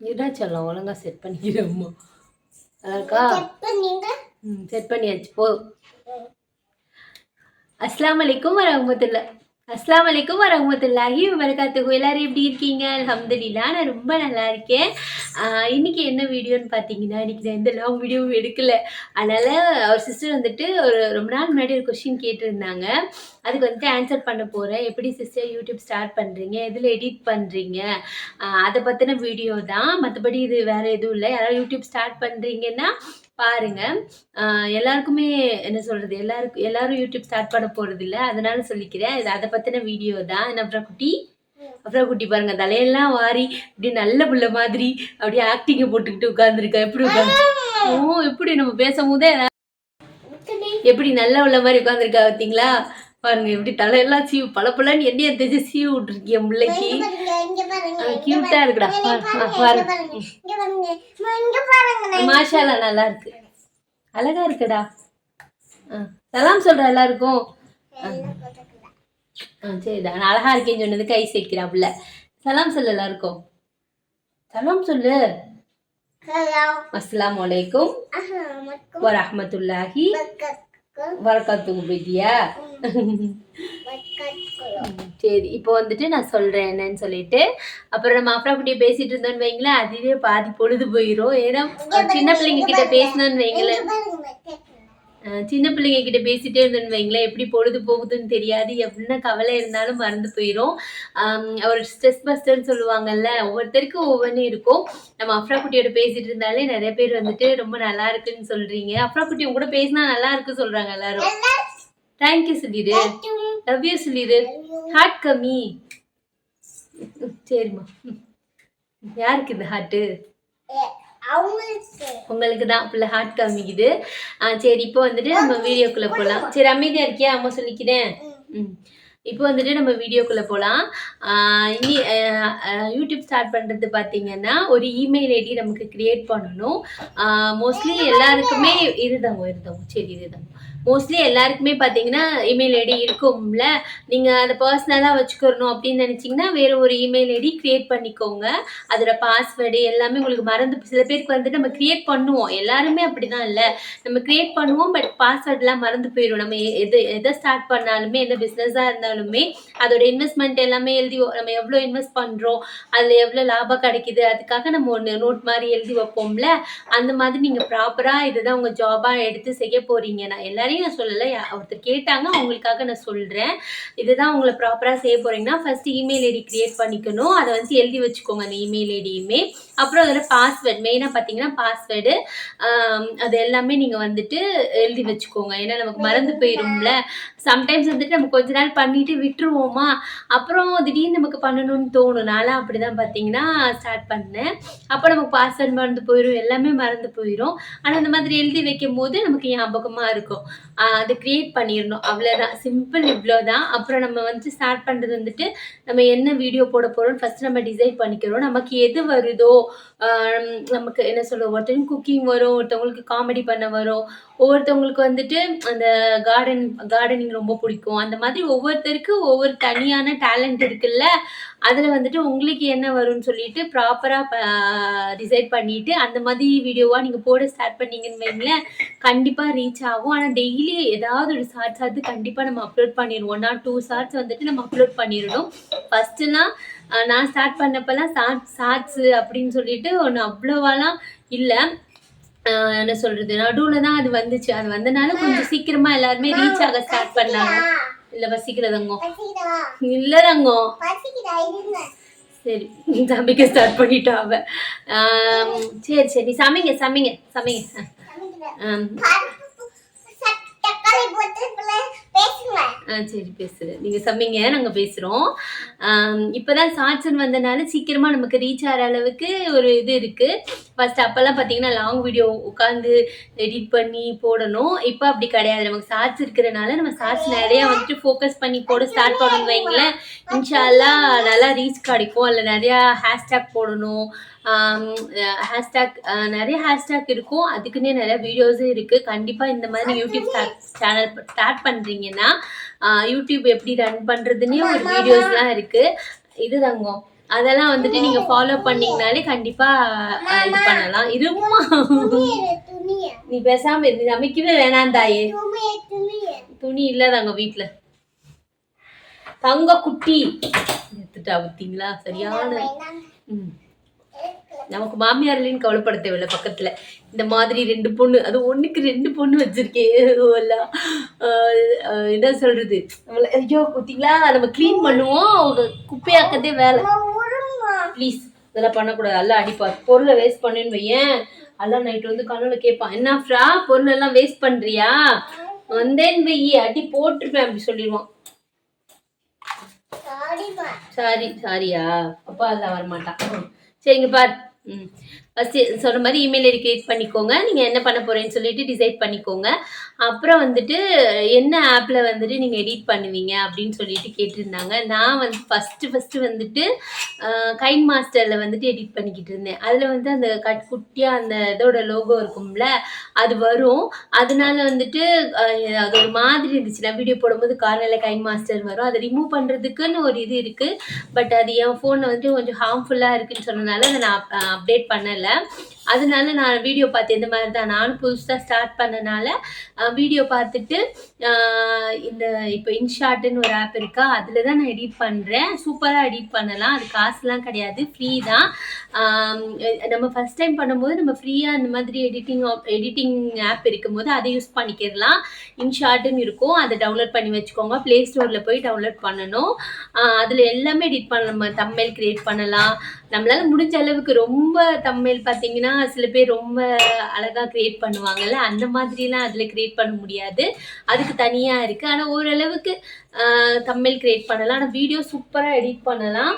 இதாச்சல்லாம் ஒழுங்கா செட் பண்ணிக்கிறோம்மா ம் செட் பண்ணியாச்சு போ. அஸ்லாம் வலைக்கும் வரமத்துல்லா அஸ்லாம் வலைக்கும் வரமத்துல்லாஹி வரகாத்துக்கு எல்லாரும் எப்படி இருக்கீங்க? அல்ஹம்துலில்லா நான் ரொம்ப நல்லா இருக்கேன். இன்னைக்கு என்ன வீடியோன்னு பார்த்தீங்கன்னா இன்னைக்கு நான் எந்த லாங் வீடியோவும் எடுக்கல. அதனால அவர் சிஸ்டர் வந்துட்டு ஒரு ரொம்ப நாள் முன்னாடி ஒரு கொஷின் கேட்டிருந்தாங்க. அதுக்கு வந்துட்டு ஆன்சர் பண்ண போகிறேன் எப்படி சிஸ்டர் யூடியூப் ஸ்டார்ட் பண்ணுறீங்க எதில் எடிட் பண்ணுறீங்க அதை பற்றின வீடியோ தான். மற்றபடி இது வேறு எதுவும் இல்லை. யாராவது யூடியூப் ஸ்டார்ட் பண்ணுறீங்கன்னா பாருங்க. எல்லாருக்குமே என்ன சொல்றது? எல்லாருக்கும் எல்லாரும் யூடியூப் ஸ்டார்ட் பண்ண போறது இல்லை அதனால சொல்லிக்கிறேன். இது அதை பத்தின வீடியோ தான். என்ன அப்புறம் குட்டி. அப்புறம் குட்டி பாருங்க தலையெல்லாம் வாரி இப்படி நல்ல புள்ள மாதிரி அப்படியே ஆக்டிங்க போட்டுக்கிட்டு உட்காந்துருக்கா எப்படி உட்காந்து ஓ எப்படி நம்ம பேசும்போதே எப்படி நல்ல உள்ள மாதிரி உட்காந்துருக்கா பார்த்தீங்களா பாருங்க எப்படி தலையெல்லாம் சீவு பல பலன்னு எண்ணெயை தேய்ச்சி சீவு விட்டுருக்கிய பிள்ளைக்கு கியூட்டா இருக்குடா. பாருங்க மாஷாலா நல்லா இருக்கு. அழகா இருக்குடா. சலாம் சொல்ற எல்லாருக்கும். ஆ சரிடா. நான் அழகா இருக்கேன்னு சொன்னது கை சேர்க்கிறாப்புல. சலாம் சொல்லு எல்லாருக்கும். சலாம் சொல்லு. ஆஹா மக்கள் வரஹ்மத்துல்லாஹி பிடியா மக்கள் சரி இப்போ வந்துட்டு நான் சொல்றேன் என்னன்னு சொல்லிட்டு. அப்புறம் நம்ம அப்புறம் குட்டியை பேசிட்டு இருந்தோம்னு வைங்களேன் அதுவே பாதி பொழுது போயிடும் ஏன்னா சின்ன பிள்ளைங்க கிட்ட பேசினோன்னு வைங்களேன். சின்ன பிள்ளைங்க கிட்ட பேசிட்டே இருந்தோன்னு வைங்களேன். எப்படி பொழுது போகுதுன்னு தெரியாது. என்ன கவலை இருந்தாலும் மறந்து போயிடும் ஒரு ஸ்ட்ரெஸ் பஸ்டர்னு சொல்லுவாங்கல்ல ஒவ்வொருத்தருக்கும் ஒவ்வொன்றும் இருக்கும். நம்ம அஃப்ரா குட்டியோட பேசிட்டு இருந்தாலே நிறைய பேர் வந்துட்டு ரொம்ப நல்லா இருக்குன்னு சொல்றீங்க. அஃப்ரா குட்டி உங்க கூட பேசினா நல்லா இருக்கு சொல்றாங்க எல்லாரும். தேங்க்யூ சொல்லிடு லவ் யூ சொல்லிடு ஹார்ட் கம்மி. சரிம்மா. ம். யாருக்கு இந்த ஹார்ட்டு உங்களுக்கு தான் பிள்ளை ஹார்ட் காமிக்குது சரி இப்போ வந்துட்டு நம்ம வீடியோக்குள்ளே போகலாம் சரி அமைதியாக இருக்கியா? அம்மா சொல்லிக்கிறேன். ம். இப்போ வந்துட்டு நம்ம வீடியோக்குள்ளே போகலாம் இனி யூடியூப் ஸ்டார்ட் பண்ணுறது பார்த்தீங்கன்னா ஒரு இமெயில் ஐடி நமக்கு க்ரியேட் பண்ணணும். மோஸ்ட்லி எல்லாருக்குமே இருதாங்க இருதாங்க சரி இருதாங்க மோஸ்ட்லி எல்லாருக்குமே பார்த்தீங்கன்னா இமெயில் ஐடி இருக்கும்ல. நீங்கள் அதை பர்சனலாக வச்சுக்கணும் அப்படின்னு நினச்சிங்கன்னா வேறு ஒரு இமெயில் ஐடி க்ரியேட் பண்ணிக்கோங்க. அதோட பாஸ்வேர்டு எல்லாமே உங்களுக்கு மறந்து சில பேருக்கு வந்துட்டு நம்ம க்ரியேட் பண்ணுவோம். எல்லாருமே அப்படிதான் இல்லை. நம்ம க்ரியேட் பண்ணுவோம் பட் பாஸ்வேர்ட்லாம் மறந்து போயிடும். நம்ம எது எதை ஸ்டார்ட் பண்ணாலுமே எந்த பிஸ்னஸாக இருந்தாலுமே அதோட இன்வெஸ்ட்மெண்ட் எல்லாமே எழுதி நம்ம எவ்வளோ இன்வெஸ்ட் பண்ணுறோம் அதில் எவ்வளோ லாபம் கிடைக்குது அதுக்காக நம்ம ஒன்று நோட் மாதிரி எழுதி வைப்போம்ல. அந்த மாதிரி நீங்கள் ப்ராப்பராக இதுதான் உங்கள் ஜாபாக எடுத்து செய்ய போகிறீங்க நான் எல்லாரையும் நான் சொல்லலை. ஒருத்தர் கேட்டாங்க. அவங்களுக்காக நான் சொல்கிறேன் இதுதான் உங்களை ப்ராப்பராக செய்ய போகிறீங்கன்னா ஃபஸ்ட்டு இமெயில் ஐடி க்ரியேட் பண்ணிக்கணும். அதை வந்து எழுதி வச்சுக்கோங்க அந்த இமெயில் ஐடியுமே அப்புறம் அதில் பாஸ்வேர்ட் மெயினாக பார்த்தீங்கன்னா பாஸ்வேர்டு அது எல்லாமே நீங்கள் வந்துட்டு எழுதி வச்சுக்கோங்க. ஏன்னா நமக்கு மறந்து போயிடும்ல சம்டைம்ஸ் வந்துட்டு நம்ம கொஞ்ச நாள் பண்ணிட்டு விட்டுருவோமா? அப்புறம் திடீர்னு நமக்கு பண்ணணும்னு தோணும் நான்லாம் அப்படி தான் பார்த்தீங்கன்னா ஸ்டார்ட் பண்ணேன். அப்போ நமக்கு பாஸ்வேர்ட் மறந்து போயிடும் எல்லாமே மறந்து போயிடும் ஆனால் இந்த மாதிரி எழுதி வைக்கும் போது நமக்கு ஞாபகமாக இருக்கும். அதை க்ரியேட் பண்ணிடணும். அவ்வளோதான் சிம்பிள் இவ்வளோ தான் அப்புறம் நம்ம வந்து ஸ்டார்ட் பண்ணுறது வந்துட்டு நம்ம என்ன வீடியோ போட போகிறோம்னு ஃபஸ்ட் நம்ம டிசைட் பண்ணிக்கிறோம். நமக்கு எது வருதோ நமக்கு என்ன சொல்ல ஒருத்தவங்க குக்கிங் வரும் ஒருத்தவங்களுக்கு காமெடி பண்ண வரும். ஒவ்வொருத்தவங்களுக்கு வந்துட்டு அந்த கார்டன் கார்டனிங் ரொம்ப பிடிக்கும். அந்த மாதிரி ஒவ்வொருத்தருக்கு ஒவ்வொரு தனியான டேலண்ட் இருக்குல்ல அதில் வந்துட்டு உங்களுக்கு என்ன வரும்னு சொல்லிட்டு ப்ராப்பராக டிசைட் பண்ணிட்டு அந்த மாதிரி வீடியோவாக நீங்கள் போட ஸ்டார்ட் பண்ணீங்கன்னு வைங்களேன் கண்டிப்பாக ரீச் ஆகும். ஆனால் டெய்லி ஏதாவது ஒரு ஷார்ட்ஸ் ஆகுது கண்டிப்பாக நம்ம அப்லோட் பண்ணிடுவோம். ஒன் ஆர் டூ ஷார்ட்ஸ் வந்துட்டு நம்ம அப்லோட் பண்ணிடணும். ஃபஸ்ட்டுலாம் நான் ஸ்டார்ட் பண்ணப்பெல்லாம் ஷார்ட் ஷார்ட்ஸு அப்படின்னு சொல்லிட்டு ஒன்று அவ்வளோவாலாம் இல்லை. என்ன சொல்கிறது நடுவில் தான் அது வந்துச்சு. அது வந்தனால கொஞ்சம் சீக்கிரமாக எல்லாருமே ரீச் ஆக ஸ்டார்ட் பண்ணாங்க. இல்லை பசிக்கிறதங்கோ இல்லை தங்கோ சரி சமைக்க ஸ்டார்ட் பண்ணிட்டா அவ. சரி சரி. சமைங்க சமைங்க சமைங்க. சரி பேசுகிறேன் நீங்கள் சமைங்க நாங்கள் பேசுகிறோம் இப்போ தான் ஷார்ட்ஸ்னு வந்தனால சீக்கிரமாக நமக்கு ரீச் ஆகிற அளவுக்கு ஒரு இது இருக்குது ஃபர்ஸ்ட் அப்போல்லாம் பார்த்தீங்கன்னா லாங் வீடியோ உட்காந்து எடிட் பண்ணி போடணும். இப்போ அப்படி கிடையாது. நமக்கு ஷார்ட்ஸ் இருக்கிறனால நம்ம ஷார்ட்ஸ் நிறையா வந்துட்டு ஃபோக்கஸ் பண்ணி போட ஸ்டார்ட் பண்ணணும் வைங்களேன். இன்ஷால்லா நல்லா ரீச் கிடைக்கும். அதில் நிறையா ஹேஷ்டேக் போடணும். ஹேஷ்டேக் நிறைய ஹேஷ்டேக் இருக்கும். அதுக்குன்னே நிறைய வீடியோஸும் இருக்குது கண்டிப்பாக இந்த மாதிரி யூடியூப் சேனல் ஸ்டார்ட் பண்ணுறீங்கன்னா யூடியூப் எப்படி ரன் பண்ணுறதுன்னே ஒரு வீடியோஸ்லாம் இருக்குது இது தங்கம் அதெல்லாம் வந்துட்டு நீங்க ஃபாலோ பண்ணீங்கனாலே கண்டிப்பா இது பண்ணலாம். இருமா நீ பேசாம இருந்து சமைக்கவே வேணாம் தாயே. துணி இல்லதாங்க வீட்ல. தங்க குட்டி எடுத்துட்டா பார்த்தீங்களா சரியான ம். நமக்கு மாமியார் இல்லைன்னு கவலைப்பட தேவையில்ல பக்கத்துல. இந்த மாதிரி ரெண்டு பொண்ணு அது ஒண்ணுக்கு ரெண்டு பொண்ணு வச்சிருக்கேன் என்ன சொல்றது? நம்மள ஐயோ பார்த்தீங்களா நம்ம க்ளீன் பண்ணுவோம். அவங்க குப்பையாக்கதே வேலை. ப்ளீஸ் இதெல்லாம் பண்ணக்கூடாது. எல்லாம் அடிப்பார். பொருளை வேஸ்ட் பண்ணுன்னு வையேன். எல்லாம் நைட்டு வந்து கனவுல கேட்பான். என்ன ஃப்ரா பொருள் எல்லாம் வேஸ்ட் பண்றியா? வந்தேன்னு வெய்யி அடி போட்டிருப்பேன் அப்படி சொல்லிடுவான். சாரி சாரியா? அப்பா அதெல்லாம் வரமாட்டான். சரிங்க பார். ம் ஃபஸ்ட்டு சொன்ன மாதிரி இமெயில் ஐடி கிரியேட் பண்ணிக்கோங்க. நீங்கள் என்ன பண்ண போகிறேன்னு சொல்லிட்டு டிசைட் பண்ணிக்கோங்க. அப்புறம் வந்துட்டு என்ன ஆப்பில் வந்துட்டு நீங்கள் எடிட் பண்ணுவீங்க அப்படின்னு சொல்லிட்டு கேட்டிருந்தாங்க. நான் வந்து ஃபஸ்ட்டு ஃபஸ்ட்டு வந்துட்டு கைன் மாஸ்டரில் வந்துட்டு எடிட் பண்ணிக்கிட்டு இருந்தேன். அதில் வந்து அந்த கட் குட்டியாக அந்த இதோட லோகோ இருக்கும்ல அது வரும். அதனால வந்துட்டு அது ஒரு மாதிரி இருந்துச்சு. நான் வீடியோ போடும்போது கார்னரில் கைன் மாஸ்டர் வரும். அதை ரிமூவ் பண்ணுறதுக்குன்னு ஒரு இது இருக்குது பட் அது என் ஃபோனில் வந்துட்டு கொஞ்சம் ஹார்ம்ஃபுல்லாக இருக்குன்னு சொன்னதுனால அதை நான் அப்டேட் பண்ணலை. அதனால நான் வீடியோ பார்த்து இந்த மாதிரி தான் நானும் புதுசாக ஸ்டார்ட் பண்ணனால வீடியோ பார்த்துட்டு இந்த இப்போ இன்ஷாட்டுன்னு ஒரு ஆப் இருக்கா அதில் தான் நான் எடிட் பண்ணுறேன் சூப்பராக எடிட் பண்ணலாம். அது காசுலாம் கிடையாது. ஃப்ரீ தான். நம்ம ஃபஸ்ட் டைம் பண்ணும்போது நம்ம ஃப்ரீயாக இந்த மாதிரி எடிட்டிங் எடிட்டிங் ஆப் இருக்கும்போது அதை யூஸ் பண்ணிக்கிடலாம். இன்ஷாட்டுன்னு இருக்கும். அதை டவுன்லோட் பண்ணி வச்சுக்கோங்க. ப்ளே ஸ்டோரில் போய் டவுன்லோட் பண்ணணும். அதில் எல்லாமே எடிட் பண்ண நம்ம தம்மைல் கிரியேட் பண்ணலாம். நம்மளால முடிஞ்ச அளவுக்கு ரொம்ப தமிழ் பார்த்தீங்கன்னா சில பேர் ரொம்ப அழகாக கிரியேட் பண்ணுவாங்கல்ல அந்த மாதிரிலாம் அதில் கிரியேட் பண்ண முடியாது. அதுக்கு தனியாக இருக்குது ஆனால் ஓரளவுக்கு தமிழ் கிரியேட் பண்ணலாம். ஆனால் வீடியோ சூப்பராக எடிட் பண்ணலாம்.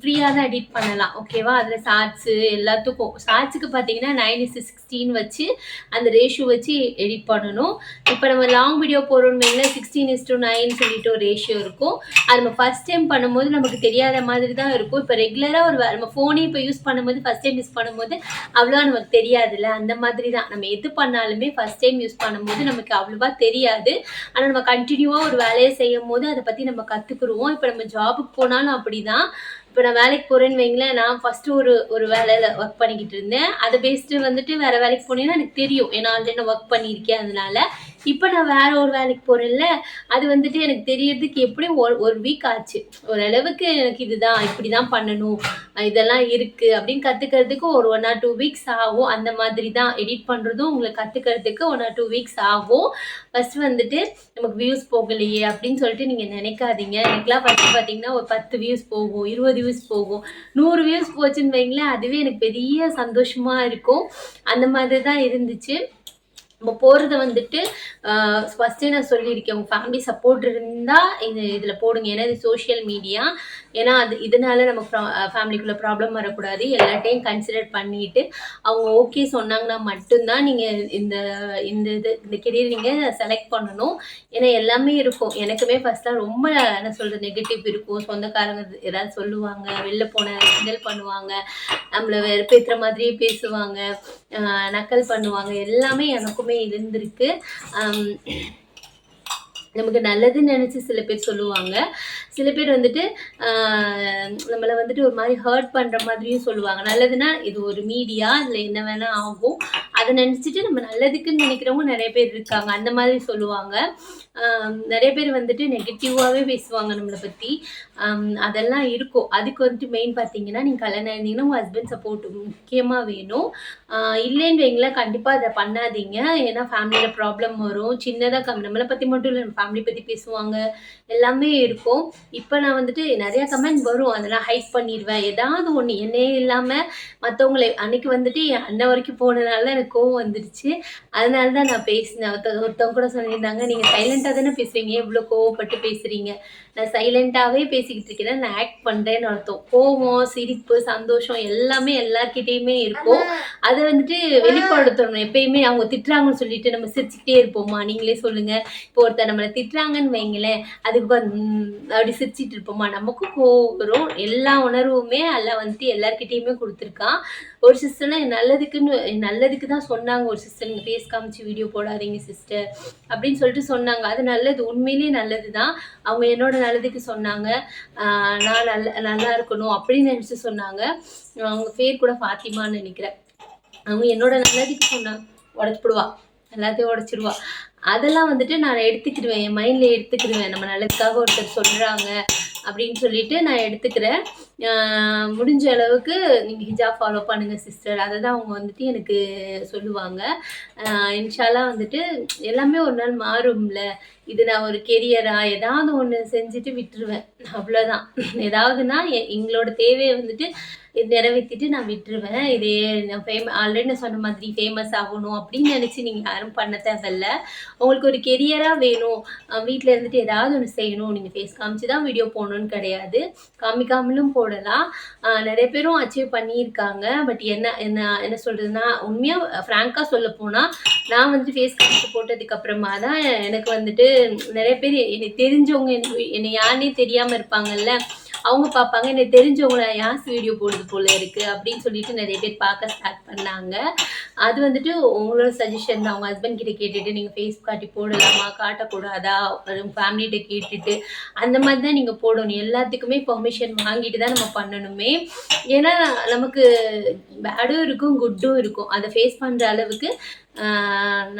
ஃப்ரீயாக தான் எடிட் பண்ணலாம். ஓகேவா அதில் ஷார்ட்ஸு எல்லாத்துக்கும் ஷார்ட்ஸுக்கு பார்த்தீங்கன்னா நைன் இஸ் சிக்ஸ்டீன் வச்சு அந்த ரேஷியோ வச்சு எடிட் பண்ணணும். இப்போ நம்ம லாங் வீடியோ போகிறோம்னு சிக்ஸ்டீன் இஸ் டூ நைன் சொல்லிட்டு ஒரு ரேஷியோ இருக்கும். அது நம்ம ஃபஸ்ட் டைம் பண்ணும்போது நமக்கு தெரியாத மாதிரி தான் இருக்கும். இப்போ ரெகுலராக ஒரு நம்ம ஃபோனே இப்போ யூஸ் பண்ணும்போது ஃபஸ்ட் டைம் யூஸ் பண்ணும்போது அவ்வளோவா நமக்கு தெரியாதுல்ல? அந்த மாதிரி தான். நம்ம எது பண்ணாலுமே ஃபஸ்ட் டைம் யூஸ் பண்ணும்போது நமக்கு அவ்வளோவா தெரியாது. ஆனால் நம்ம கண்டினியூவாக ஒரு வேலையை செய்யும் போது அதை பற்றி நம்ம கற்றுக்குருவோம் இப்போ நம்ம ஜாபுக்கு போனாலும் அப்படி தான் இப்போ நான் வேலைக்கு போகிறேன்னு வைங்களேன் நான் ஃபஸ்ட்டு ஒரு ஒரு வேலையில் ஒர்க் பண்ணிக்கிட்டு இருந்தேன். அதை பேஸ்ட்டு வந்துட்டு வேறு வேலைக்கு போனேன்னா எனக்கு தெரியும். ஏன்னா ஆல்ரெடி நான் ஒர்க் பண்ணியிருக்கேன் அதனால. இப்போ நான் வேற ஒரு வேலைக்கு போகிறேன்ல அது வந்துட்டு எனக்கு தெரியறதுக்கு எப்படியும் ஒரு ஒரு வீக் ஆச்சு. ஓரளவுக்கு எனக்கு இதுதான் இப்படி தான் பண்ணணும் இதெல்லாம் இருக்குது அப்படின்னு கற்றுக்கிறதுக்கு ஒரு ஒன் ஆர் டூ வீக்ஸ் ஆகும். அந்த மாதிரி தான் எடிட் பண்ணுறதும் உங்களுக்கு கற்றுக்கிறதுக்கு ஒன் ஆர் டூ வீக்ஸ் ஆகும். ஃபஸ்ட்டு வந்துட்டு நமக்கு வியூஸ் போகலையே அப்படின்னு சொல்லிட்டு நீங்கள் நினைக்காதீங்க. எனக்குலாம் ஃபஸ்ட்டு பார்த்தீங்கன்னா ஒரு பத்து வியூஸ் போகும் இருபது வியூஸ் போகும். நூறு வியூஸ் போச்சுன்னு வைங்களேன் அதுவே எனக்கு பெரிய சந்தோஷமாக இருக்கும். அந்த மாதிரி தான் இருந்துச்சு. நம்ம போகிறத வந்துட்டு ஃபஸ்ட்டே நான் சொல்லியிருக்கேன். உங்கள் ஃபேமிலி சப்போர்ட் இருந்தால் இது இதில் போடுங்க. ஏன்னா இது சோஷியல் மீடியா ஏன்னா அது இதனால நம்ம ஃபேமிலிக்குள்ளே ப்ராப்ளம் வரக்கூடாது. எல்லாத்தையும் கன்சிடர் பண்ணிட்டு அவங்க ஓகே சொன்னாங்கன்னா மட்டும்தான் நீங்கள் இந்த இந்த இது இந்த கெரியர் நீங்கள் செலக்ட் பண்ணணும். ஏன்னா எல்லாமே இருக்கும். எனக்குமே ஃபஸ்ட்லாம் ரொம்ப என்ன சொல்கிறது நெகட்டிவ் இருக்கும். சொந்தக்காரங்க ஏதாவது சொல்லுவாங்க வெளில போன கிண்டல் பண்ணுவாங்க. நம்மளை வெறுப்பேற்றுற மாதிரியே பேசுவாங்க. நக்கல் பண்ணுவாங்க. எல்லாமே எனக்குமே இருந்திருக்கு. நமக்கு நல்லதுன்னு நினச்சி சில பேர் சொல்லுவாங்க. சில பேர் வந்துட்டு நம்மளை வந்துட்டு ஒரு மாதிரி ஹர்ட் பண்ணுற மாதிரியும் சொல்லுவாங்க. நல்லதுன்னா இது ஒரு மீடியா இதில் என்ன வேணால் ஆகும். அதை நினச்சிட்டு நம்ம நல்லதுக்குன்னு நினைக்கிறவங்க நிறைய பேர் இருக்காங்க. அந்த மாதிரி சொல்லுவாங்க. நிறைய பேர் வந்துட்டு நெகட்டிவாகவே பேசுவாங்க நம்மளை பற்றி அதெல்லாம் இருக்கும். அதுக்கு வந்துட்டு மெயின் பார்த்தீங்கன்னா நீங்கள் கல்யாணம் ஆயிருந்தீங்கன்னா உங்கள் ஹஸ்பண்ட் சப்போர்ட் முக்கியமாக வேணும். இல்லைன்னு வைங்களேன் கண்டிப்பாக அதை பண்ணாதீங்க. ஏன்னா ஃபேமிலியில் ப்ராப்ளம் வரும். சின்னதாக கம் நம்மளை பற்றி மட்டும் இல்லை நம்ம ஃபேமிலி பற்றி பேசுவாங்க. எல்லாமே இருக்கும். இப்போ நான் வந்துட்டு நிறைய கமெண்ட் வரும். அதெல்லாம் ஹைட் பண்ணிடுவேன். ஏதாவது ஒன்று என்னையே இல்லாமல் மற்றவங்களை அன்னைக்கு வந்துட்டு என் அண்ணன் வரைக்கும் போனதுனால எனக்கு கோவம் வந்துடுச்சு அதனால தான் நான் பேசினேன். ஒருத்தவங்க கூட சொல்லியிருந்தாங்க நீங்கள் சைலண்ட்டாக தானே பேசுவீங்க இவ்வளோ கோவப்பட்டு பேசுகிறீங்க நான் சைலண்ட்டாகவே பேசிக்கிட்டு இருக்கேன். நான் ஆக்ட் பண்ணுறேன்னு அர்த்தம். கோவம் சிரிப்பு சந்தோஷம் எல்லாமே எல்லார்கிட்டேயுமே இருக்கும். அதை வந்துட்டு வெளிப்படுத்தணும். எப்பயுமே அவங்க திட்டுறாங்கன்னு சொல்லிட்டு நம்ம சிரிச்சுக்கிட்டே இருப்போமா? நீங்களே சொல்லுங்க. இப்போ ஒருத்தர் நம்மளை திட்டுறாங்கன்னு வைங்களேன். அதுக்கு அப்படி சிரிச்சிட்டு இருப்போமா? நமக்கும் வரும். எல்லா உணர்வுமே எல்லாம் வந்துட்டு எல்லார்கிட்டயுமே கொடுத்துருக்கான். ஒரு சிஸ்டர்னா என் நல்லதுக்குன்னு என் நல்லதுக்கு தான் சொன்னாங்க ஒரு சிஸ்டர் நீங்கள் ஃபேஸ் காமிச்சு வீடியோ போடாதீங்க சிஸ்டர் அப்படின்னு சொல்லிட்டு சொன்னாங்க. அது நல்லது. உண்மையிலேயே நல்லது தான். அவங்க என்னோட நல்லதுக்கு சொன்னாங்க. நான் நல்ல நல்லா இருக்கணும் அப்படின்னு நினச்சி சொன்னாங்க. அவங்க பேர் கூட ஃபாத்திமான்னு நினைக்கிறேன். அவங்க என்னோட நல்லதுக்கு சொன்னாங்க உடச்சுடுவா. எல்லாத்தையும் உடச்சிடுவா. அதெல்லாம் வந்துட்டு நான் எடுத்துக்கிடுவேன். என் மைண்டில் எடுத்துக்கிடுவேன். நம்ம நல்லதுக்காக ஒருத்தர் சொல்கிறாங்க அப்படின்னு சொல்லிட்டு நான் எடுத்துக்கிறேன். முடிஞ்ச அளவுக்கு நீங்கள் ஹிஜாப் ஃபாலோ பண்ணுங்கள் சிஸ்டர் அதை தான் அவங்க வந்துட்டு எனக்கு சொல்லுவாங்க. இன்ஷாலாம் வந்துட்டு எல்லாமே ஒரு நாள் மாறும்ல. இது நான் ஒரு கெரியரா ஏதாவது ஒன்று செஞ்சுட்டு விட்டுருவேன். அவ்வளோதான் ஏதாவதுன்னா எங்களோட தேவையை வந்துட்டு இது நிறைவேற்றிட்டு நான் விட்டுருவேன். இதே நான் ஃபேம ஆல்ரெடி நான் சொன்ன மாதிரி ஃபேமஸ் ஆகணும் அப்படின்னு நினச்சி நீங்கள் யாரும் பண்ண தேவையில்ல. உங்களுக்கு ஒரு கெரியராக வேணும். வீட்டில் இருந்துட்டு ஏதாவது ஒன்று செய்யணும். நீங்கள் ஃபேஸ் காமிச்சு தான் வீடியோ போடணும்னு கிடையாது. காமிக்காமலும் போடலாம். நிறைய பேரும் அச்சீவ் பண்ணியிருக்காங்க. பட் என்ன என்ன என்ன சொல்கிறதுனா உண்மையாக ஃப்ராங்காக சொல்ல போனால் நான் வந்துட்டு ஃபேஸ் காமிச்சு போட்டதுக்கு அப்புறமா தான் எனக்கு வந்துட்டு நிறைய பேர் என்னை தெரிஞ்சவங்க என்னை யாருன்னே யாருனே தெரியாமல் இருப்பாங்கல்ல அவங்க பார்ப்பாங்க என்னை தெரிஞ்சவங்கள யாஸ் வீடியோ போடுறது போல இருக்கு அப்படின்னு சொல்லிட்டு நிறைய பேர் பார்க்க ஸ்டார்ட் பண்ணாங்க. அது வந்துட்டு உங்களோட சஜஷன் தான். அவங்க ஹஸ்பண்ட் கிட்ட கேட்டுட்டு நீங்கள் ஃபேஸ் காட்டி போடலாமா காட்டக்கூடாதா ஃபேமிலிகிட்ட கேட்டுட்டு அந்த மாதிரி தான் நீங்கள் போடணும். எல்லாத்துக்குமே பெர்மிஷன் வாங்கிட்டு தான் நம்ம பண்ணணுமே. ஏன்னா நமக்கு பேடும் இருக்கும் குட்டும் இருக்கும். அதை ஃபேஸ் பண்ணுற அளவுக்கு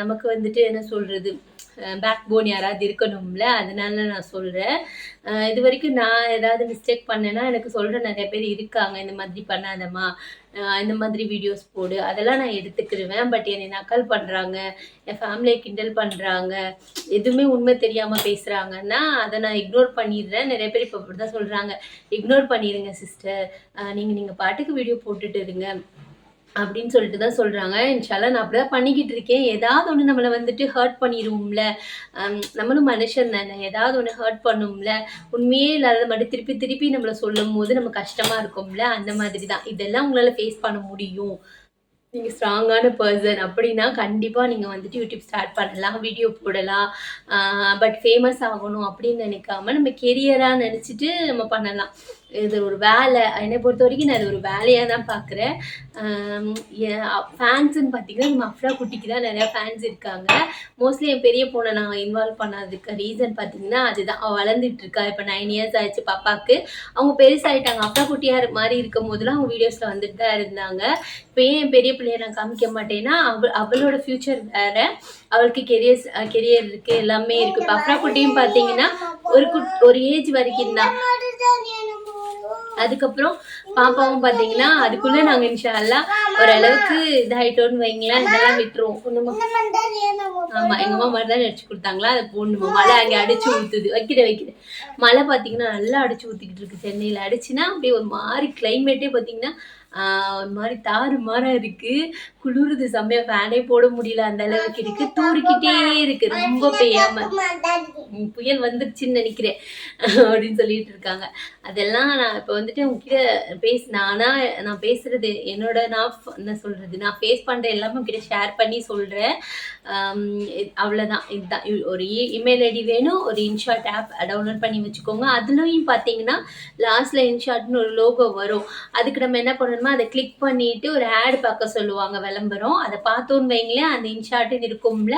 நமக்கு வந்துட்டு என்ன சொல்கிறது பேக் போன் யாராவது இருக்கணும்ல அதனால நான் சொல்கிறேன் இது வரைக்கும் நான் ஏதாவது மிஸ்டேக் பண்ணேன்னா எனக்கு சொல்கிற நிறைய பேர் இருக்காங்க இந்த மாதிரி பண்ணாதம்மா இந்த மாதிரி வீடியோஸ் போடு அதெல்லாம் நான் எடுத்துக்கிடுவேன் பட் என்னை நக்கல் பண்ணுறாங்க என் ஃபேமிலியை கிண்டல் பண்ணுறாங்க எதுவுமே உண்மை தெரியாமல் பேசுகிறாங்கன்னா அதை நான் இக்னோர் பண்ணிடுறேன். நிறைய பேர் இப்போ அப்படி தான் சொல்கிறாங்க இக்னோர் பண்ணிடுங்க சிஸ்டர் நீங்கள் நீங்கள் பாட்டுக்கு வீடியோ போட்டுட்டு இருங்க. அப்படின்னு சொல்லிட்டு தான் சொல்கிறாங்க இன்ஷால நான் அப்படி தான் பண்ணிக்கிட்டு இருக்கேன். ஏதாவது ஒன்று நம்மளை வந்துட்டு ஹர்ட் பண்ணிடுவோம்ல நம்மளும் மனுஷன் தானே. ஏதாவது ஒன்று ஹர்ட் பண்ணும்ல. உண்மையே இல்லாத மட்டும் திருப்பி திருப்பி நம்மளை சொல்லும் போது நம்ம கஷ்டமாக இருக்கும்ல. அந்த மாதிரி தான் இதெல்லாம் உங்களால் ஃபேஸ் பண்ண முடியும். நீங்கள் ஸ்ட்ராங்கான பர்சன் அப்படின்னா கண்டிப்பாக நீங்கள் வந்துட்டு யூடியூப் ஸ்டார்ட் பண்ணலாம் வீடியோ போடலாம். பட் ஃபேமஸ் ஆகணும் அப்படின்னு நினைக்காம நம்ம கெரியராக நினச்சிட்டு நம்ம பண்ணலாம். இது ஒரு வேலை. என்னை பொறுத்த வரைக்கும் நான் இது ஒரு வேலையாக தான் பார்க்குறேன் ஃபேன்ஸுன்னு பார்த்தீங்கன்னா நம்ம அஃப்ரா குட்டிக்கு தான் நிறையா ஃபேன்ஸ் இருக்காங்க. மோஸ்ட்லி என் பெரிய பொண்ணை நான் இன்வால்வ் பண்ணதுக்கு ரீசன் பார்த்தீங்கன்னா அதுதான். அவள் வளர்ந்துட்டு இருக்கா. இப்போ நைன் இயர்ஸ் ஆயிடுச்சு பாப்பாவுக்கு அவங்க பெருசாயிட்டாங்க. அஃப்ரா குட்டியார் மாதிரி இருக்கும் போதெல்லாம் அவங்க வீடியோஸில் வந்துட்டு தான் இருந்தாங்க. இப்போ ஏன் என் பெரிய பிள்ளைய நான் காமிக்க மாட்டேன்னா அவ அவளோட ஃப்யூச்சர் வேறு. அவளுக்கு கெரியர்ஸ் கெரியர் இருக்குது எல்லாமே இருக்குது இப்போ அஃப்ரா குட்டியும் பார்த்தீங்கன்னா ஒரு குட் ஒரு ஏஜ் வரைக்கும் தான். அதுக்கப்புறம் பாப்பாவும் பார்த்தீங்கன்னா அதுக்குள்ளே நாங்கள் இன்ஷால்லா ஓரளவுக்கு இதாயிட்டோம்னு வைங்களேன். இதெல்லாம் விட்டுருவோம். ஒன்றுமா ஆமாம் எங்கள் அம்மா மாதிரி தான் அடிச்சு கொடுத்தாங்களா? அதை போடணுமா? மழை அங்கே அடிச்சு ஊற்றுது வைக்கிற வைக்கிற மழை பார்த்தீங்கன்னா நல்லா அடிச்சு ஊற்றிக்கிட்டு இருக்கு சென்னையில். அடிச்சுன்னா அப்படியே ஒரு மாதிரி கிளைமேட்டே பார்த்தீங்கன்னா ஒரு மாதிரி தாறு மாறா இருக்கு. குளிருது செம்மையா ஃபேனே போட முடியல அந்த அளவுக்கு இருக்கு. தூரிக்கிட்டே இருக்கு. ரொம்ப பெய்யாம புயல் வந்துருச்சுன்னு நினைக்கிறேன். அப்படின்னு சொல்லிட்டு இருக்காங்க. அதெல்லாம் நான் இப்போ வந்துட்டு உங்ககிட்ட பேச நானா நான் பேசுறது என்னோட நான் என்ன சொல்றது? நான் ஃபேஸ் பண்ற எல்லாமே உங்ககிட்ட ஷேர் பண்ணி சொல்றேன். அவ்வளவுதான். இதுதான். ஒரு இமெயில் ஐடி வேணும். ஒரு இன்ஷாட் ஆப் டவுன்லோட் பண்ணி வச்சுக்கோங்க. அதுலயும் பார்த்தீங்கன்னா லாஸ்ட்ல இன்ஷாட்னு ஒரு லோகோ வரும். அதுக்கு நம்ம என்ன பண்ணணுமோ அதை கிளிக் பண்ணிட்டு ஒரு ஆட் பார்க்க சொல்லுவாங்க விளம்பரம். அதை பார்த்தோன்னு வைங்களேன் அந்த இன்ஷாட்டுன்னு இருக்கும்ல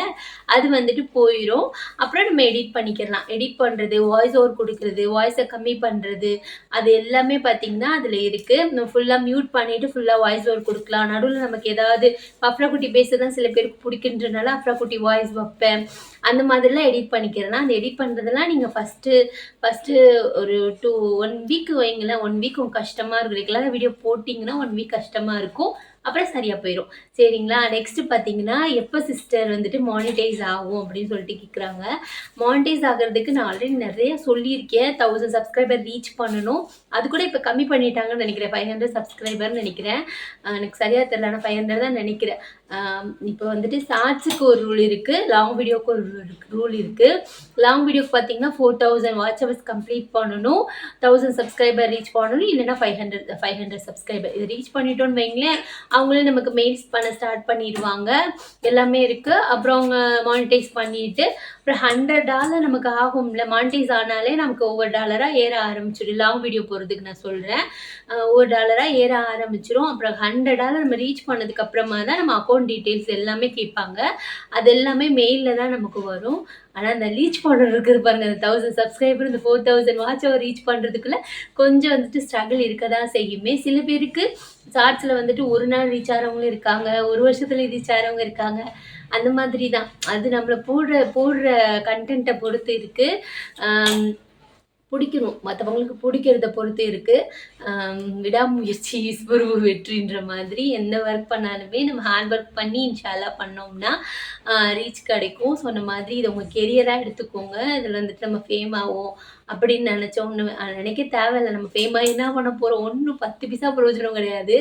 அது வந்துட்டு போயிடும் அப்புறம் நம்ம எடிட் பண்ணிக்கலாம். எடிட் பண்ணுறது வாய்ஸ் ஓவர் கொடுக்கறது வாய்ஸை கம்மி பண்ணுறது அது எல்லாமே பார்த்தீங்கன்னா அதில் இருக்குது நம்ம ஃபுல்லாக மியூட் பண்ணிவிட்டு ஃபுல்லாக வாய்ஸ் ஓவர் கொடுக்கலாம். நடுவில் நமக்கு ஏதாவது அஃப்ரா குட்டி பேச தான் சில பேருக்கு பிடிக்குன்றனால அப்ரா குட்டி வாய்ஸ் வைப்பேன். அந்த மாதிரிலாம் எடிட் பண்ணிக்கிறேன்னா அந்த எடிட் பண்ணுறதெல்லாம் நீங்கள் ஃபஸ்ட்டு ஃபஸ்ட்டு ஒரு டூ ஒன் வீக் வைங்களேன் ஒன் வீக் உங்களுக்கு கஷ்டமாக இருக்கும். வீடியோ போட்டிங்கன்னா ஒன் வீக் கஷ்டமாக இருக்கும். அப்புறம் சரியாக போயிடும் சரிங்களா? நெக்ஸ்ட் பார்த்தீங்கன்னா எப்போ சிஸ்டர் வந்துட்டு மானிட்டைஸ் ஆகும் அப்படின்னு சொல்லிட்டு கேட்குறாங்க மானிட்டைஸ் ஆகிறதுக்கு நான் ஆல்ரெடி நிறைய சொல்லியிருக்கேன். தௌசண்ட் சப்ஸ்கிரைபர் ரீச் பண்ணணும். அது கூட இப்போ கம்மி பண்ணிட்டாங்கன்னு நினைக்கிறேன். ஃபைவ் ஹண்ட்ரட் சப்ஸ்கிரைபர்னு நினைக்கிறேன். எனக்கு சரியாக தெரியல ஆனால் ஃபைவ் ஹண்ட்ரட் தான் நினைக்கிறேன். இப்போ வந்துட்டு ஷார்ட்ஸுக்கு ஒரு ரூல் இருக்குது லாங் வீடியோக்கு ஒரு ரூல் இருக்குது லாங் வீடியோக்கு பார்த்தீங்கன்னா four thousand watch hours complete பண்ணணும் தௌசண்ட் சப்ஸ்கிரைபர் ரீச் பண்ணணும் இல்லைன்னா five hundred five hundred subscriber இது ரீச் பண்ணிட்டோன்னு வைங்களேன் அவங்களே நமக்கு மெயில்ஸ் பண்ண ஸ்டார்ட் பண்ணிடுவாங்க. எல்லாமே இருக்குது அப்புறம் அவங்க மானிட்டைஸ் பண்ணிட்டு அப்புறம் ஹண்ட்ரட் டாலர் நமக்கு ஆகும்ல மானிட்டைஸ் ஆனாலே நமக்கு ஒவ்வொரு டாலராக ஏற ஆரம்பிச்சிடும். லாங் வீடியோ போகிறதுக்கு நான் சொல்கிறேன் ஒவ்வொரு டாலராக ஏற ஆரம்பிச்சிடும் அப்புறம் ஹண்ட்ரட் டாலர் நம்ம ரீச் பண்ணதுக்கு அப்புறமா தான் நம்ம அக்கௌண்ட் டீட்டெயில்ஸ் எல்லாமே கேட்பாங்க. அது எல்லாமே மெயிலில் தான் நமக்கு வரும். ஆனால் அந்த ரீச் பண்ணுறது இருக்குது பாருங்க அந்த தௌசண்ட் சப்ஸ்கிரைபர் இந்த four thousand watch hour reach பண்ணுறதுக்குள்ளே கொஞ்சம் வந்துட்டு ஸ்ட்ரகிள் இருக்க தான் செய்யுமே. சில பேருக்கு சார்ட்ஸில் வந்துட்டு ஒரு நாள் ரீச் ஆகிறவங்களும் இருக்காங்க ஒரு வருஷத்துல ரீச் ஆகிறவங்க இருக்காங்க. அந்த மாதிரி தான் அது நம்மளை போடுற போடுற கண்டென்ட்டை பொறுத்து இருக்குது பிடிக்கணும். மற்றவங்களுக்கு பிடிக்கிறத பொறுத்து இருக்குது விடாமுயற்சி ஈஸ்வரு வெற்றின்ற மாதிரி எந்த ஒர்க் பண்ணாலுமே நம்ம ஹார்ட் ஒர்க் பண்ணி இன்ஷாலாக பண்ணோம்னா ரீச் கிடைக்கும். சொன்ன மாதிரி இதை உங்கள் கெரியராக எடுத்துக்கோங்க. இதில் வந்துட்டு நம்ம ஃபேம் ஆகும் அப்படின்னு நினச்சோம். நினைக்க தேவையில்லை. நம்ம ஃபேம் ஆகி என்ன பண்ண போகிறோம் ஒன்றும் பத்து பைசா பிரயோஜனம் கிடையாது.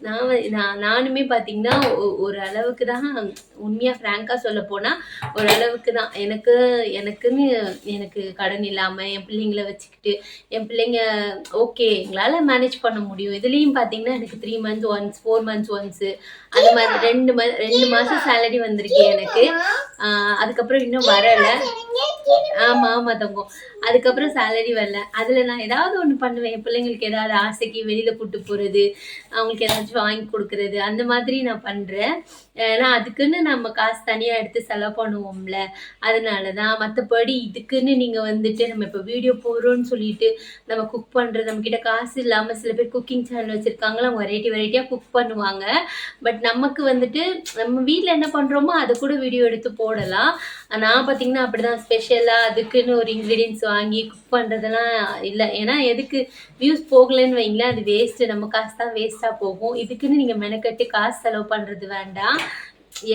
நான் நான் நானுமே பார்த்திங்கன்னா ஒ- ஒரு அளவுக்கு தான் உண்மையாக ஃப்ராங்காக சொல்ல போனால் ஒரு அளவுக்கு தான். எனக்கு எனக்குன்னு எனக்கு கடன் இல்லாமல் என் பிள்ளைங்கள வச்சுக்கிட்டு என் பிள்ளைங்க ஓகே எங்களால் மேனேஜ் பண்ண முடியும். இதுலேயும் பார்த்தீங்கன்னா எனக்கு three months once four months once அந்த மாதிரி ரெண்டு மா ரெண்டு மாதம் சேலரி வந்திருக்கு எனக்கு. அதுக்கப்புறம் இன்னும் வரலை. ஆமா ஆமா தங்கம். அதுக்கப்புறம் சேலரி வரல. அதுல நான் ஏதாவது ஒண்ணு பண்ணுவேன். என் பிள்ளைங்களுக்கு ஏதாவது ஆசைக்கு வெளியில கூட்டு போறது அவங்களுக்கு ஏதாச்சும் வாங்கி கொடுக்கறது அந்த மாதிரி நான் பண்றேன். ஏன்னா அதுக்குன்னு நம்ம காசு தனியா எடுத்து செலவு பண்ணுவோம்ல. அதனாலதான் மத்தபடி இதுக்குன்னு நீங்க வந்துட்டு நம்ம இப்ப வீடியோ போடுறோம்னு சொல்லிட்டு நம்ம குக் பண்றது நம்ம கிட்ட காசு இல்லாம சில பேர் குக்கிங் சேனல் வச்சிருக்காங்களா அவங்க வெரைட்டி வெரைட்டியா குக் பண்ணுவாங்க. பட் நமக்கு வந்துட்டு நம்ம வீட்டில் என்ன பண்ணுறோமோ அதை கூட வீடியோ எடுத்து போடலாம். நான் பார்த்தீங்கன்னா அப்படிதான் ஸ்பெஷலாக அதுக்குன்னு ஒரு இன்க்ரீடியன்ஸ் வாங்கி குக் பண்ணுறதெல்லாம் இல்லை. ஏன்னா எதுக்கு வியூஸ் போகலைன்னு வைங்களேன் அது வேஸ்ட்டு நம்ம காசு தான் வேஸ்ட்டாக போகும். இதுக்குன்னு நீங்கள் மெனக்கட்டு காசு செலவு பண்ணுறது வேண்டாம்.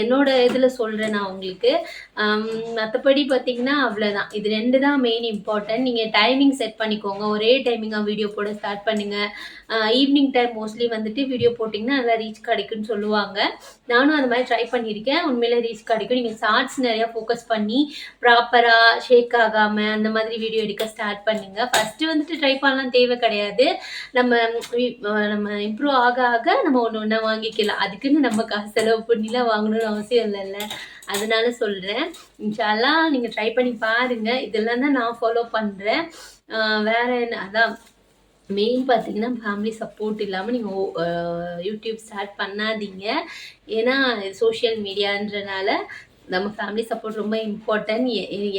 என்னோட இதில் சொல்கிறேன் நான் உங்களுக்கு. மற்றபடி பார்த்தீங்கன்னா அவ்வளோதான் இது ரெண்டு தான் மெயின் இம்பார்ட்டன்ட் நீங்கள் டைமிங் செட் பண்ணிக்கோங்க. ஒரே டைமிங்காக வீடியோ போட ஸ்டார்ட் பண்ணுங்கள் ஈவினிங் டைம் மோஸ்ட்லி வந்துட்டு வீடியோ போட்டிங்கன்னா நல்லா ரீச் கிடைக்குன்னு சொல்லுவாங்க. நானும் அந்த மாதிரி ட்ரை பண்ணியிருக்கேன். உண்மையில ரீச் கிடைக்கும். நீங்கள் ஷார்ட்ஸ் நிறையா ஃபோக்கஸ் பண்ணி ப்ராப்பராக ஷேக் ஆகாமல் அந்த மாதிரி வீடியோ எடுக்க ஸ்டார்ட் பண்ணுங்க. ஃபஸ்ட்டு வந்துட்டு ட்ரை பண்ணலாம். தேவை கிடையாது. நம்ம நம்ம இம்ப்ரூவ் ஆக ஆக நம்ம ஒன்று ஒன்றா வாங்கிக்கலாம். அதுக்குன்னு நம்ம காசு செலவு பண்ணிலாம் வாங்கணும்னு அவசியம் இல்லைல்ல. அதனால சொல்கிறேன் இன்ஷால்லாம் நீங்கள் ட்ரை பண்ணி பாருங்கள் இதெல்லாம் தான் நான் ஃபாலோ பண்ணுறேன் வேற என்ன? அதான். மெயின் பார்த்தீங்கன்னா ஃபேமிலி சப்போர்ட் இல்லாமல் நீங்கள் யூடியூப் ஸ்டார்ட் பண்ணாதீங்க. ஏன்னா சோஷியல் மீடியான்றனால நம்ம ஃபேமிலி சப்போர்ட் ரொம்ப இம்பார்ட்டன்ட்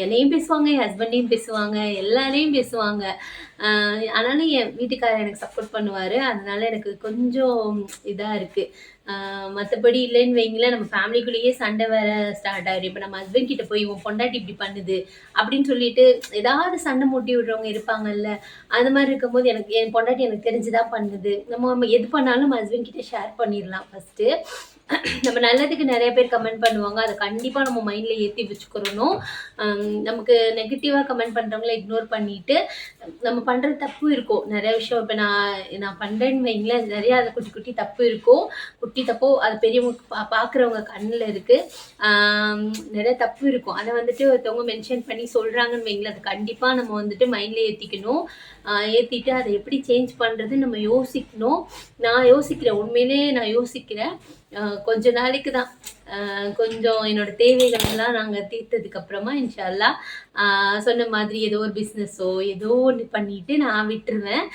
என்னையும் பேசுவாங்க என் ஹஸ்பண்டையும் பேசுவாங்க எல்லாரையும் பேசுவாங்க. ஆனாலும் என் வீட்டுக்காரர் எனக்கு சப்போர்ட் பண்ணுவார். அதனால எனக்கு கொஞ்சம் இதாக இருக்குது மற்றபடி இல்லைன்னு வைங்களேன் நம்ம ஃபேமிலிக்குள்ளேயே சண்டை வேற ஸ்டார்ட் ஆகிடும் இப்போ நம்ம ஹஸ்பண்ட் கிட்ட போய் உன் பொண்டாட்டி இப்படி பண்ணுது அப்படின்னு சொல்லிட்டு ஏதாவது சண்டை மூட்டி விடுறவங்க இருப்பாங்கல்ல அந்த மாதிரி இருக்கும்போது எனக்கு என் பொண்டாட்டி எனக்கு தெரிஞ்சுதான் பண்ணுது. நம்ம நம்ம எது பண்ணாலும் நம்ம ஹஸ்பண்ட் கிட்ட ஷேர் பண்ணிடலாம் ஃபர்ஸ்ட்டு நம்ம நல்லதுக்கு நிறைய பேர் கமெண்ட் பண்ணுவாங்க. அதை கண்டிப்பாக நம்ம மைண்டில் ஏற்றி வச்சுக்கிறணும் நமக்கு நெகட்டிவாக கமெண்ட் பண்ணுறவங்கள இக்னோர் பண்ணிவிட்டு நம்ம பண்ணுற தப்பு இருக்கும். நிறைய விஷயம் இப்போ நான் நான் பண்ணுறேன்னு வைங்களேன். நிறையா அது குட்டி குட்டி தப்பு இருக்கும். குட்டி தப்போ அது பெரியவங்க பா பார்க்குறவங்க கண்ணில் இருக்குது நிறைய தப்பு இருக்கும். அதை வந்துட்டு ஒருத்தவங்க மென்ஷன் பண்ணி சொல்கிறாங்கன்னு வைங்களேன். அது கண்டிப்பாக நம்ம வந்துட்டு மைண்டில் ஏற்றிக்கணும் ஏற்றிட்டு அதை எப்படி சேஞ்ச் பண்ணுறது நம்ம யோசிக்கணும். நான் யோசிக்கிறேன் உண்மையிலே நான் யோசிக்கிறேன். கொஞ்ச நாளைக்கு தான். கொஞ்சம் என்னோட தேவைகள் எல்லாம் நாங்கள் தீர்த்ததுக்கு அப்புறமா இன்ஷால்லா சொன்ன மாதிரி ஏதோ ஒரு பிஸ்னஸோ ஏதோ ஒன்று பண்ணிட்டு நான் விட்டுருவேன்.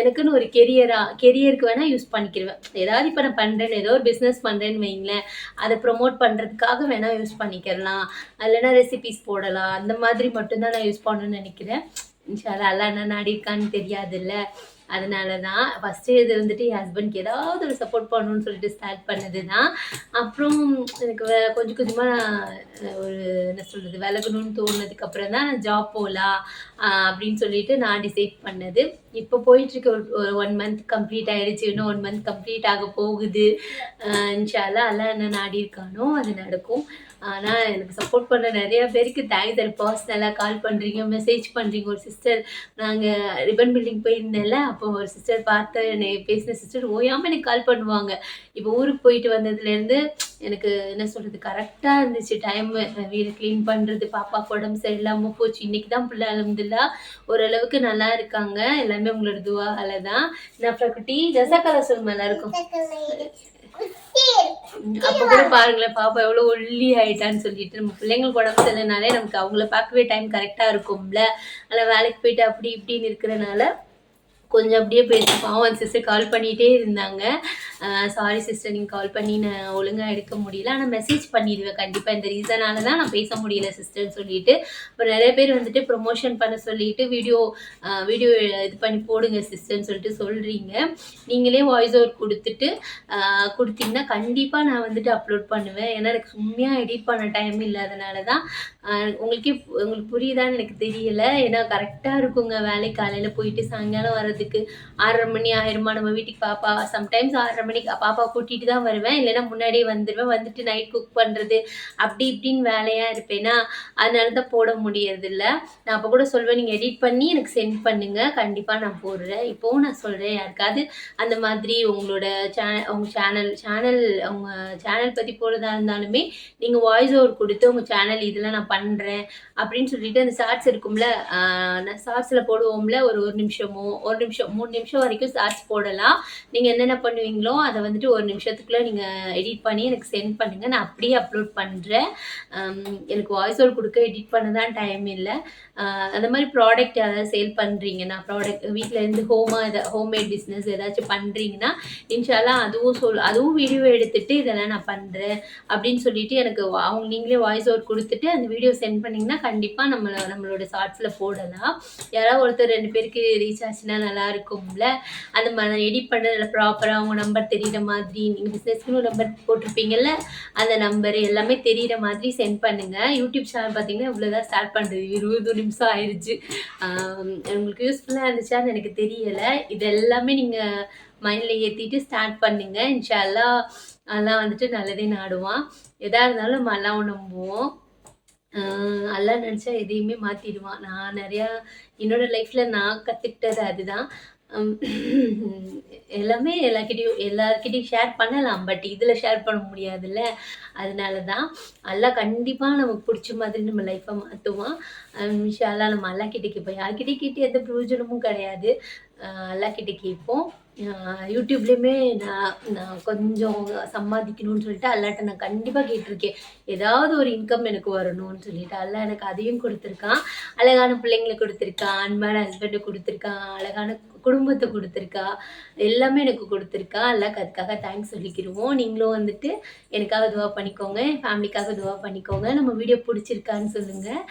எனக்குன்னு ஒரு கெரியராக கெரியருக்கு வேணால் யூஸ் பண்ணிக்கிடுவேன் ஏதாவது இப்போ நான் பண்ணுறேன் ஏதோ ஒரு பிஸ்னஸ் பண்ணுறேன்னு வைங்களேன் அதை ப்ரொமோட் பண்ணுறதுக்காக வேணால் யூஸ் பண்ணிக்கிறலாம் இல்லைன்னா ரெசிபிஸ் போடலாம். அந்த மாதிரி மட்டும்தான் நான் யூஸ் பண்ணணும்னு நினைக்கிறேன். இன்ஷால்லா எல்லாம் என்ன நாடி இருக்கான்னு தெரியாதுல்ல. அதனால தான் ஃபஸ்ட்டு இது வந்துட்டு என் ஹஸ்பண்ட்க்கு ஏதாவது ஒரு சப்போர்ட் பண்ணணும்னு சொல்லிட்டு ஸ்டார்ட் பண்ணது தான் அப்புறம் எனக்கு வே- கொஞ்சம் கொஞ்சமாக ஒரு என்ன சொல்கிறது விலகணும்னு தோணுனதுக்கு அப்புறம் தான் நான் ஜாப் போகலாம் அப்படின்னு சொல்லிட்டு நான் டிசைட் பண்ணது. இப்போ போயிட்டுருக்க ஒரு ஒரு ஒன் மந்த் கம்ப்ளீட் ஆகிடுச்சு இன்னும் ஒன் மந்த் கம்ப்ளீட் ஆக போகுது. ஆஹ் இன்ஷால்லா என்ன நாடி இருக்கானோ அது நடக்கும். ஆனால் எனக்கு சப்போர்ட் பண்ண நிறைய பேருக்கு தேங்க்ஸ் அது பர்சனலாக கால் பண்ணுறீங்க மெசேஜ் பண்ணுறீங்க ஒரு சிஸ்டர் நாங்கள் ரிப்பன் பில்டிங் போயிருந்தேன்ல அப்போ ஒரு சிஸ்டர் பார்த்து என்னை பேசின சிஸ்டர் ஓயாமல் எனக்கு கால் பண்ணுவாங்க. இப்போ ஊருக்கு போயிட்டு வந்ததுலேருந்து எனக்கு என்ன சொல்கிறது கரெக்டாக இருந்துச்சு. டைம் வீடு க்ளீன் பண்ணுறது பாப்பா உடம்பு சரியில்லாமல் போச்சு. இன்றைக்கி தான் பிள்ளை அலமதுல்லா ஓரளவுக்கு நல்லா இருக்காங்க. எல்லாமே உங்களோட துவால தான். நான் பிரகுட்டி ஜசாக்கலா சொல்லுமா எல்லாருக்கும் அப்போ கூட பாருங்களேன் பாப்பா எவ்வளோ ஒல்லி ஆயிட்டான்னு சொல்லிட்டு நம்ம பிள்ளைங்களுக்கு உடம்பு சரியில்லைனாலே நமக்கு அவங்கள பார்க்கவே டைம் கரெக்டாக இருக்கும்ல. அதில் வேலைக்கு போயிட்டு அப்படி இப்படின்னு இருக்கிறனால கொஞ்சம் அப்படியே பேசி பாவம் சிஸ்டர் கால் பண்ணிகிட்டே இருந்தாங்க. சாரி சிஸ்டர் நீங்கள் கால் பண்ணி நான் ஒழுங்காக எடுக்க முடியல. ஆனால் மெசேஜ் பண்ணிடுவேன். கண்டிப்பாக இந்த ரீசனால தான் நான் பேச முடியல சிஸ்டர்னு சொல்லிட்டு. அப்புறம் நிறைய பேர் வந்துட்டு ப்ரொமோஷன் பண்ண சொல்லிட்டு வீடியோ வீடியோ இது பண்ணி போடுங்க சிஸ்டர்னு சொல்லிட்டு சொல்கிறீங்க நீங்களே வாய்ஸ் ஓவர் கொடுத்துட்டு கொடுத்தீங்கன்னா கண்டிப்பாக நான் வந்துட்டு அப்லோட் பண்ணுவேன். ஏன்னா எனக்கு சும்மையாக எடிட் பண்ண டைம் இல்லாதனால தான் உங்களுக்கே உங்களுக்கு புரியுதான்னு எனக்கு தெரியல. ஏன்னா கரெக்டாக இருக்குங்க. வேலை காலையில் போயிட்டு சாயங்காலம் வர்றதுக்கு ஆறரை மணி ஆயிருமா? நம்ம வீட்டுக்கு பாப்பா சம்டைம்ஸ் ஆறரை மணிக்கு பாப்பா கூட்டிகிட்டு தான் வருவேன். இல்லைன்னா முன்னாடியே வந்துடுவேன் வந்துட்டு நைட் குக் பண்ணுறது அப்படி இப்படின்னு வேலையாக இருப்பேன்னா அதனால தான் போட முடியறதில்ல. நான் அப்போ கூட சொல்வேன் நீங்கள் எடிட் பண்ணி எனக்கு சென்ட் பண்ணுங்கள் கண்டிப்பாக நான் போடுறேன். இப்போவும் நான் சொல்கிறேன் யாருக்காவது அந்த மாதிரி உங்களோட சேனல் உங்கள் சேனல் சேனல் அவங்க சேனல் பற்றி போடுறதா இருந்தாலுமே நீங்கள் வாய்ஸ் ஓவர் கொடுத்து உங்கள் சேனல் இதெல்லாம் நான் பண்ணுறேன் அப்படின்னு சொல்லிட்டு அந்த ஷார்ட்ஸ் இருக்கும்ல ஷார்ட்ஸில் போடுவோம்ல ஒரு ஒரு நிமிஷமோ ஒரு நிமிஷம் நிமிஷம் மூணு நிமிஷம் வரைக்கும் ஷார்ட்ஸ் போடலாம். நீங்கள் என்னென்ன பண்ணுவீங்களோ அதை வந்துட்டு ஒரு நிமிஷத்துக்குள்ளே நீங்கள் எடிட் பண்ணி எனக்கு சென்ட் பண்ணுங்கள் நான் அப்படியே அப்லோட் பண்ணுறேன் எனக்கு வாய்ஸ் ஓவர் கொடுக்க எடிட் பண்ண தான் டைம் இல்லை. அந்த மாதிரி ப்ராடக்ட் ஏதாவது சேல் பண்ணுறீங்கன்னா ப்ராடக்ட் வீட்டில் இருந்து ஹோமாக எதா ஹோம்மேட் பிஸ்னஸ் ஏதாச்சும் பண்ணுறீங்கன்னா இன்ஷால்லாம் அதுவும் சொல் அதுவும் வீடியோ எடுத்துட்டு இதெல்லாம் நான் பண்ணுறேன் அப்படின்னு சொல்லிட்டு எனக்கு வா- அவங்க நீங்களே வாய்ஸ் அவுட் கொடுத்துட்டு அந்த வீடியோ சென்ட் பண்ணிங்கன்னா கண்டிப்பாக நம்ம நம்மளோட ஷார்ட்ஸில் போடலாம். யாராவது ஒருத்தர் ரெண்டு பேருக்கு ரீச் ஆச்சுன்னா நல்லா இருக்கும்ல. அந்த மாதிரி எடிட் பண்ணுறதுல ப்ராப்பராக அவங்க நம்பர் தெரிகிற மாதிரி நீங்கள் பிஸ்னஸ்க்குன்னு நம்பர் போட்டிருப்பீங்கல்ல அந்த நம்பர் எல்லாமே தெரிகிற மாதிரி சென்ட் பண்ணுங்கள் யூடியூப் சேனல் பார்த்தீங்கன்னா இவ்வளோதான் ஸ்டார்ட் பண்ணுறது இருபது நிமிஷம் ஆயிடுச்சு உங்களுக்கு யூஸ்ஃபுல்லாக இருந்துச்சான்னு எனக்கு தெரியலை. இது எல்லாமே நீங்கள் மைண்டில் ஏற்றிட்டு ஸ்டார்ட் பண்ணுங்க. இன்ஷால்லா அதெல்லாம் வந்துட்டு நல்லதே நாடுவான். எதாக இருந்தாலும் மல்லா அல்லாஹ் நம்புவோம். ஆஹ் நினச்சா எதையுமே மாற்றிடுவான் நான் நிறையா என்னோடய லைஃப்பில் நான் கற்றுக்கிட்டது அதுதான். எல்லாமே எல்லாக்கிட்டையும் எல்லாருக்கிட்டையும் ஷேர் பண்ணலாம் பட் இதில் ஷேர் பண்ண முடியாதுல்ல. அதனால தான் எல்லாம் கண்டிப்பாக நமக்கு பிடிச்ச மாதிரி நம்ம லைஃப்பை மாற்றுவோம் இன்ஷால்லா நம்ம அல்லா கேட்போம் யார்கிட்டே கேட்டு எந்த பிரயோஜனமும் கிடையாது. ஆஹ் கேட்போம். யூடியூப்லேயுமே நான் நான் கொஞ்சம் சம்பாதிக்கணும்னு சொல்லிட்டு அல்லாட்ட நான் கண்டிப்பாக கேட்டிருக்கேன். ஏதாவது ஒரு இன்கம் எனக்கு வரணும்னு சொல்லிட்டு அல்ல எனக்கு அதையும் கொடுத்துருக்கான். அழகான பிள்ளைங்களை கொடுத்துருக்கான். அன்பான ஹஸ்பண்டை கொடுத்துருக்கான். அழகான குடும்பத்தை கொடுத்துருக்கா? எல்லாமே எனக்கு கொடுத்துருக்கா. எல்லாம் அதுக்காக தேங்க்ஸ் சொல்லிக்கிடுவோம் நீங்களும் வந்துட்டு எனக்காக துவா பண்ணிக்கோங்க. என் ஃபேமிலிக்காக துவா பண்ணிக்கோங்க. நம்ம வீடியோ பிடிச்சிருக்கான்னு சொல்லுங்கள்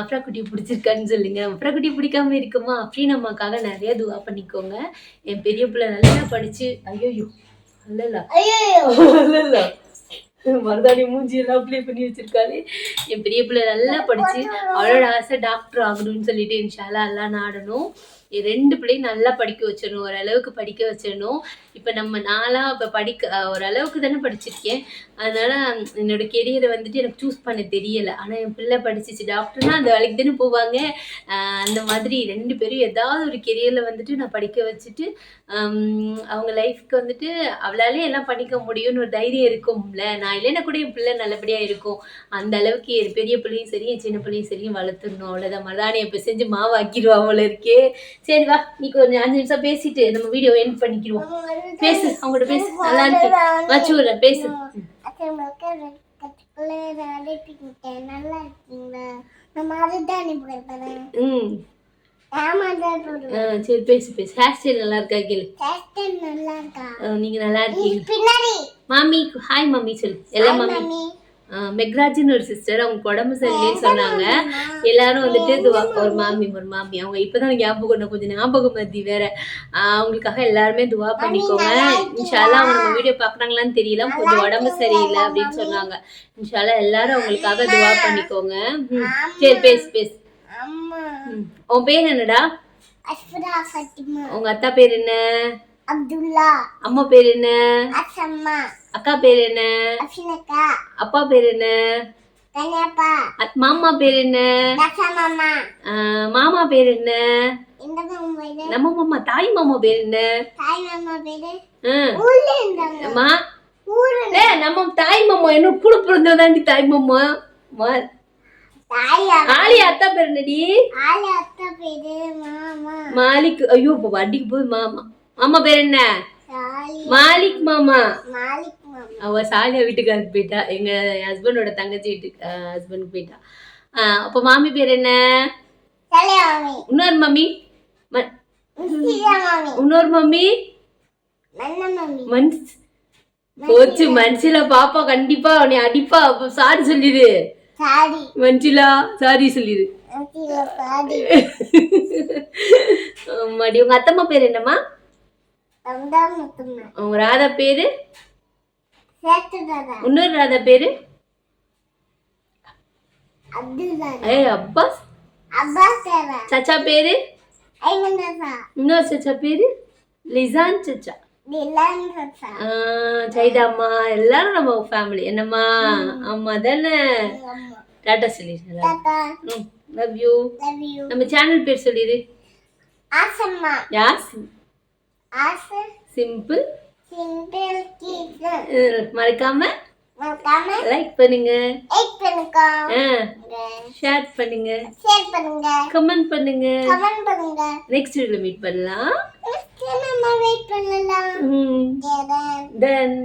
அப்ரா குட்டி பிடிச்சிருக்கான்னு சொல்லுங்கள் அப்ரா குட்டி பிடிக்காம இருக்குமா? அப்படின்னு அம்மாக்காக நிறைய துவா பண்ணிக்கோங்க. என் பெரிய பிள்ளை நல்லா படித்து ஐயோ இல்லைல்ல இல்ல மருதாணி மூஞ்சி எல்லாம் அப்ளை பண்ணி வச்சிருக்காளே. என் பெரிய பிள்ளை நல்லா படிச்சு அவளோட ஆசை டாக்டர் ஆகணும்னு சொல்லிட்டு இன்ஷால்லா எல்லாம் நாடணும். ரெண்டு பிள்ளையும் நல்லா படிக்க வச்சிடணும் ஓரளவுக்கு படிக்க வச்சிடணும். இப்போ நம்ம நாளாக இப்போ படிக்க ஓரளவுக்கு தானே படிச்சிருக்கேன். அதனால என்னோட கெரியரை வந்துட்டு எனக்கு சூஸ் பண்ண தெரியலை. ஆனால் என் பிள்ளை படிச்சிச்சு. டாக்டர்னா அந்த வேலைக்கு தானே போவாங்க. அந்த மாதிரி ரெண்டு பேரும் ஏதாவது ஒரு கெரியரில் வந்துட்டு நான் படிக்க வச்சுட்டு அவங்க லைஃப்க்கு வந்துட்டு அவளாலே எல்லாம் பண்ணிக்க முடியும்னு ஒரு தைரியம் இருக்கும்ல. நான் இல்லைன்னா கூட என் பிள்ளை நல்லபடியாக இருக்கும். அந்த அளவுக்கு என் பெரிய பிள்ளையும் சரி என் சின்ன பிள்ளையும் சரி வளர்த்துடணும். அவ்வளோதான் மதானி இப்போ செஞ்சு மாவு ஆக்கிடுவா அவள இருக்கே. சரி வா நீ கொஞ்சம் அஞ்சு நிமிஷம் பேசிட்டு நம்ம வீடியோ எண்ட் பண்ணிக்கிடுவோம் பேசு அவங்கள்ட்ட பேசு. நல்லா இருக்கு வச்சு விடுறேன் பேசு. நல்லா இருக்கீங்களா நம்ம அதுதான் ம் சரி பேசு பேசு. ஹேர் ஸ்டைல் நல்லா இருக்கா கேளு. நல்லா இருக்கா? நீங்க நல்லா இருக்கீங்க. மாமி ஹாய் மம்மி சொல்லு. எல்லா மம்மி மம்மி ஆ, மெக்ராஜின்னு ஒரு சிஸ்டர் அவங்க உடம்பு சரியில்லைன்னு சொன்னாங்க. எல்லாரும் வந்துட்டு ஒரு மாமி ஒரு மாமி. அவங்க இப்பதான் ஞாபகம் இன்னும் கொஞ்சம் ஞாபகம் மத்தி வேற. அவங்களுக்காக எல்லாருமே துவா பண்ணிக்கோங்க. இன்ஷால்லா அவங்க நம்ம வீடியோ பாக்குறாங்களான்னு தெரியல. கொஞ்சம் உடம்பு சரியில்லை அப்படின்னு சொன்னாங்க. இன்ஷால்லா எல்லாரும் அவங்களுக்காக துவா பண்ணிக்கோங்க. சரி பேசு பேசு. உன் பேர் என்னடா? உங்க அத்தா பேர் என்ன? அப்துல்லா. அம்மா பேர் என்ன? அசம்மா. அக்கா பேர் என்ன? அப்பா பேர் என்ன? மாமா பேர் என்ன? மாமா பேர் என்ன? நம்ம மாமா தாய் மாமா பேர் என்ன? நம்ம தாய் மாமா என்ன கூட பிறந்ததாண்டி தாய் மாமா? ஆலி அத்தா பேர் என்னடி? ஆளு அத்தா பேரு மாமா. மாலிக் ஐயோ வண்டிக்கு போய் மாமா. மாமா பேர் என்ன? மாலிக் மாமா. மாலிக் அவ சாலியா வீட்டுக்காருக்கு போயிட்டா. எங்க ஹஸ்பண்டோட தங்கச்சி வீட்டுக்கு ஹஸ்பண்டுக்கு போயிட்டா. அப்போ மாமி பேர் என்ன? இன்னொரு மம்மி இன்னொரு மம்மி மன்ஸ் போச்சு மன்சிலா பாப்பா கண்டிப்பா உன்னை அடிப்பா. சாரி சொல்லிடு மன்சிலா சாரி சொல்லிடு ஆமாடி உங்க அத்தம்மா பேர் என்னம்மா? உங்க ராதா பேரு? இன்னொரு ராதா பேரு? ஏய் அப்பாஸ் சச்சா பேரு? இன்னொரு சச்சா பேரு? லிசான் சச்சா. சைதாம்மா எல்லாரும் நம்ம ஃபேமிலி என்னம்மா? ஆமா தானே. அம்மா. டாட்டா சொல்லிடு லவ் யூ நம்ம சேனல் பேர் சொல்லிடு. ஆசம்மா. யாஸ்? சிம்பிள் மறக்காம லைக் பண்ணுங்க. ஷேர் பண்ணுங்க. ஷேர் பண்ணுங்க. கமெண்ட் பண்ணுங்க. கமெண்ட் பண்ணுங்க. நெக்ஸ்ட் வீடியோல மீட் பண்ணலாம். நெக்ஸ்ட் நம்ம வெயிட் பண்ணலாம். தென்